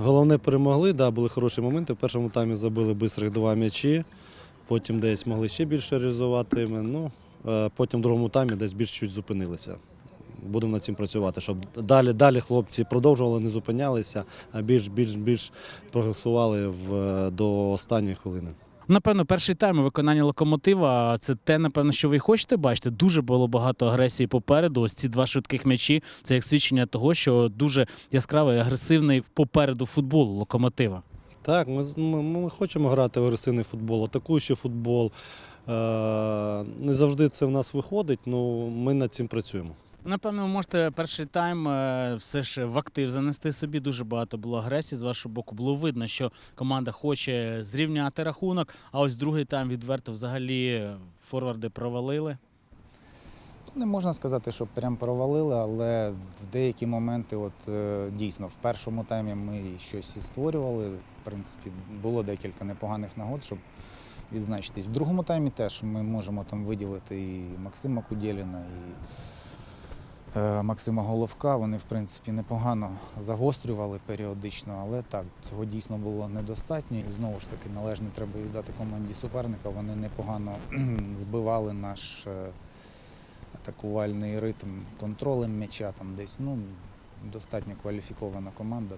головне перемогли, да, були хороші моменти. В першому таймі забили бистрих два м'ячі, потім десь могли ще більше реалізувати. Ну, е, потім в другому таймі десь більш чуть зупинилися. Будемо над цим працювати, щоб далі, далі хлопці продовжували, не зупинялися, а більш, більш, більш прогресували в, до останньої хвилини. Напевно, перший тайм у виконанні локомотива це те, напевно, що ви хочете бачити. Дуже було багато агресії попереду. Ось ці два швидких м'ячі. Це як свідчення того, що дуже яскравий, агресивний попереду футбол локомотива. Так, ми, ми, ми хочемо грати в агресивний футбол, атакуючий футбол. Е, не завжди це в нас виходить, але ми над цим працюємо. Напевно, ви можете перший тайм е, все ж в актив занести собі. Дуже багато було агресії з вашого боку. Було видно, що команда хоче зрівняти рахунок. А ось другий тайм відверто взагалі форварди провалили. Не можна сказати, що прям провалили, але в деякі моменти, от е, дійсно, в першому таймі ми щось і створювали. В принципі, було декілька непоганих нагод, щоб відзначитись. В другому таймі теж ми можемо там виділити і Максима Кудєліна, і е, Максима Головка. Вони, в принципі, непогано загострювали періодично, але так, цього дійсно було недостатньо. І знову ж таки, належне треба віддати команді суперника. Вони непогано збивали наш. е, атакувальний ритм контролем м'яча там десь. Ну, достатньо кваліфікована команда.